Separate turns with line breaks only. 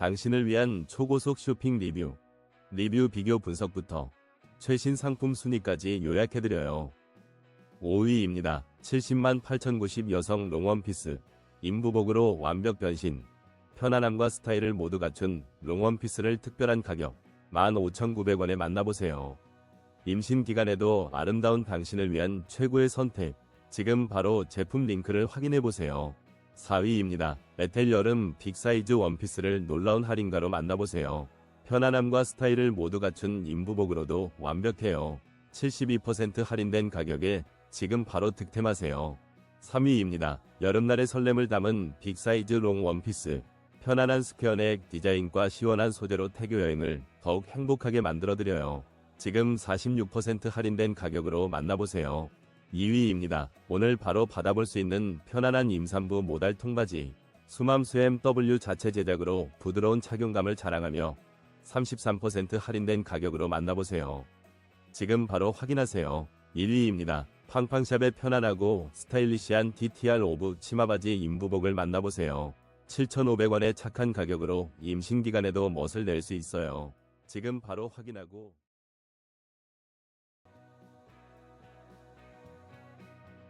당신을 위한 초고속 쇼핑 리뷰, 리뷰 비교 분석부터 최신 상품 순위까지 요약해드려요. 5위입니다. 70만 8,090 여성 롱원피스. 인부복으로 완벽 변신. 편안함과 스타일을 모두 갖춘 롱원피스를 특별한 가격 15,900원에 만나보세요. 임신 기간에도 아름다운 당신을 위한 최고의 선택. 지금 바로 제품 링크를 확인해보세요. 4위입니다. 에텔 여름 빅사이즈 원피스를 놀라운 할인가로 만나보세요. 편안함과 스타일을 모두 갖춘 인부복으로도 완벽해요. 72% 할인된 가격에 지금 바로 득템하세요. 3위입니다. 여름날의 설렘을 담은 빅사이즈 롱 원피스. 편안한 스퀘어넥 디자인과 시원한 소재로 태교 여행을 더욱 행복하게 만들어드려요. 지금 46% 할인된 가격으로 만나보세요. 2위입니다. 오늘 바로 받아볼 수 있는 편안한 임산부 모달 통바지. 수맘수엠 W 자체 제작으로 부드러운 착용감을 자랑하며 33% 할인된 가격으로 만나보세요. 지금 바로 확인하세요. 1위입니다. 팡팡샵의 편안하고 스타일리시한 DTR 오브 치마바지 인부복을 만나보세요. 7,500원의 착한 가격으로 임신 기간에도 멋을 낼 수 있어요. 지금 바로 확인하고